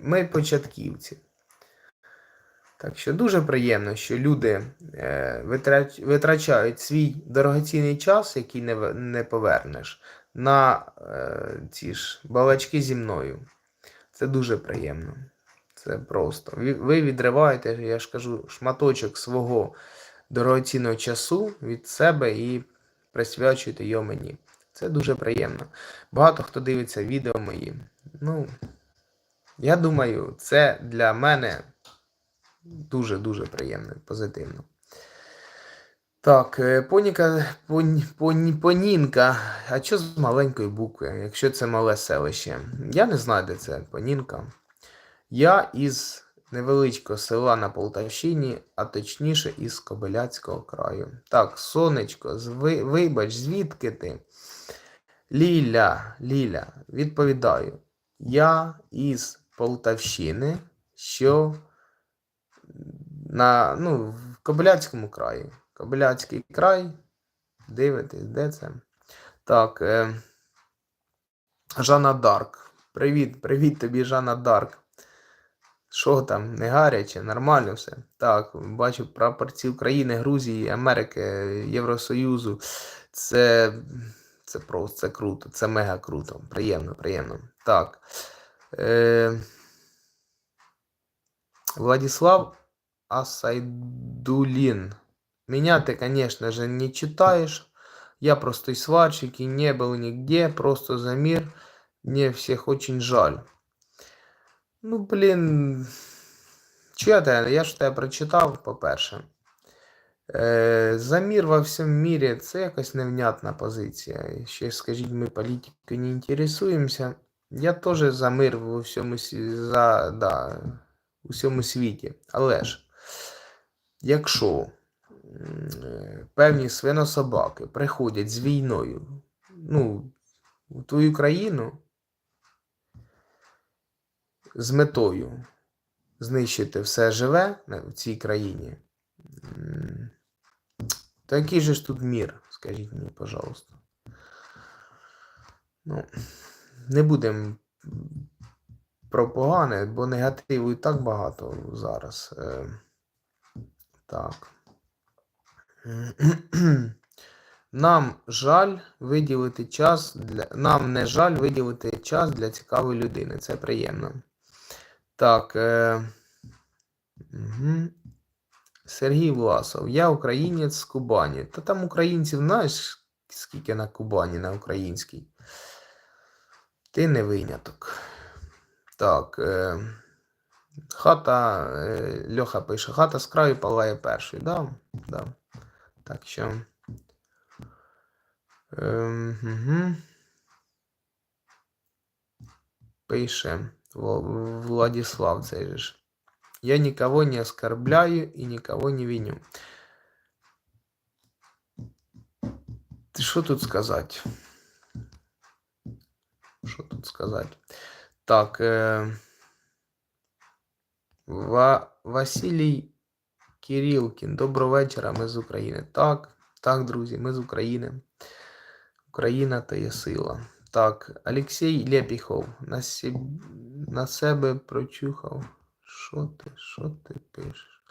ми початківці. Так що дуже приємно, що люди е, витрач, витрачають свій дорогоцінний час, який не, не повернеш, на е, ці ж балачки зі мною. Це дуже приємно. Це просто. Ви відриваєте, я ж кажу, шматочок свого дорогоцінного часу від себе і присвячуєте його мені. Це дуже приємно. Багато хто дивиться відео мої. Ну, я думаю, це для мене дуже-дуже приємно, позитивно. Так, е, поніка, пон, пон, понінка. А що з маленької букви, якщо це мале селище? Я не знаю, де це понінка. Я із невеличкого села на Полтавщині, а точніше із Кобиляцького краю. Так, сонечко, зви, вибач, звідки ти? Ліля, Ліля, відповідаю. Я із Полтавщини, що на, ну, в Кобиляцькому краї. Кобиляцький край. Дивитесь, де це? Так. Е, Жанна Дарк. Привіт, привіт тобі, Жанна Дарк. Що там, не гаряче, нормально все. Так, бачу прапорці України, Грузії, Америки, Євросоюзу. Це, це просто це круто, це мега круто. Приємно, приємно. Так. Е, Владислав Асайдулин. Меня ты, конечно же, не читаешь. Я простой сварщик и не был нигде, просто за мир. Мне всех очень жаль. Ну, блін. Чого Я ж тебе прочитав, по-перше. Е, за мир во всьому мірі це якась невнятна позиція. І Ще скажіть, ми політикою не інтересуємося. Я теж за мир во всьому, за, да, у всьому світі. Але ж, якщо певні свинособаки приходять з війною, ну, в твою країну з метою знищити все живе в цій країні, то який же ж тут мір, скажіть мені, пожалуйста. Ну, не будемо про погане, бо негативу і так багато зараз. Е, так. Нам жаль виділити час для. Нам не жаль виділити час для цікавої людини. Це приємно. Так. Е... Угу. Сергій Власов. Я українець з Кубані. Та там українців знаєш, скільки на Кубані, на українській. Ти не виняток. Так. Е... Хата. Е... Льоха пише, хата з краю палає першою. Да? Да. Так що. Ем, угу. Пише Владислав цей же. Я никого не оскорбляю и никого не виню. Ты что тут сказать? Что тут сказать? Так. Э, Ва- Василій Кирилкін. Доброго вечора, ми з України. Так, так, друзі, ми з України. Україна та є сила. Так, Олексій Лепіхов. На, сіб... на себе прочухав. Що ти? Що ти пишеш?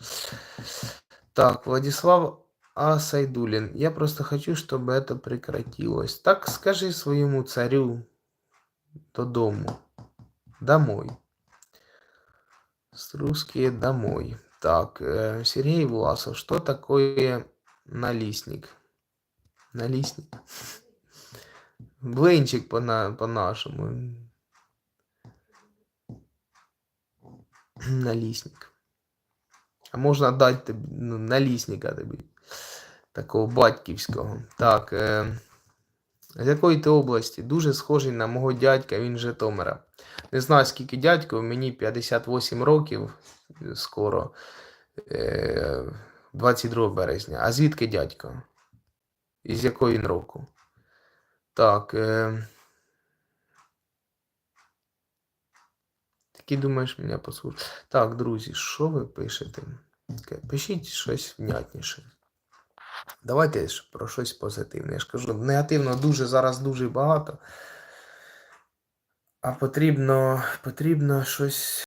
Так, Владислав Асайдулин. Я просто хочу, чтобы это прекратилось. Так скажи своему царю додому. Домой. С русские домой. Так, э, Сергей Власов. Что такое налистник? Налистник. Блинчик по-на- по-нашему. Налісник. А можна дати тобі ну, налісника тобі. Такого батьківського. Так. Е, з якої ти області? Дуже схожий на мого дядька, він Житомира. Не знаю, скільки дядько, мені 58 років е, скоро. Е, 22 березня. А звідки дядько? І з якої він року? Так. Е, Такий думаєш, мене послухаєш. Так, друзі, що ви пишете? Пишіть щось внятніше. Давайте про щось позитивне. Я ж кажу, негативно дуже зараз дуже багато. А потрібно, потрібно щось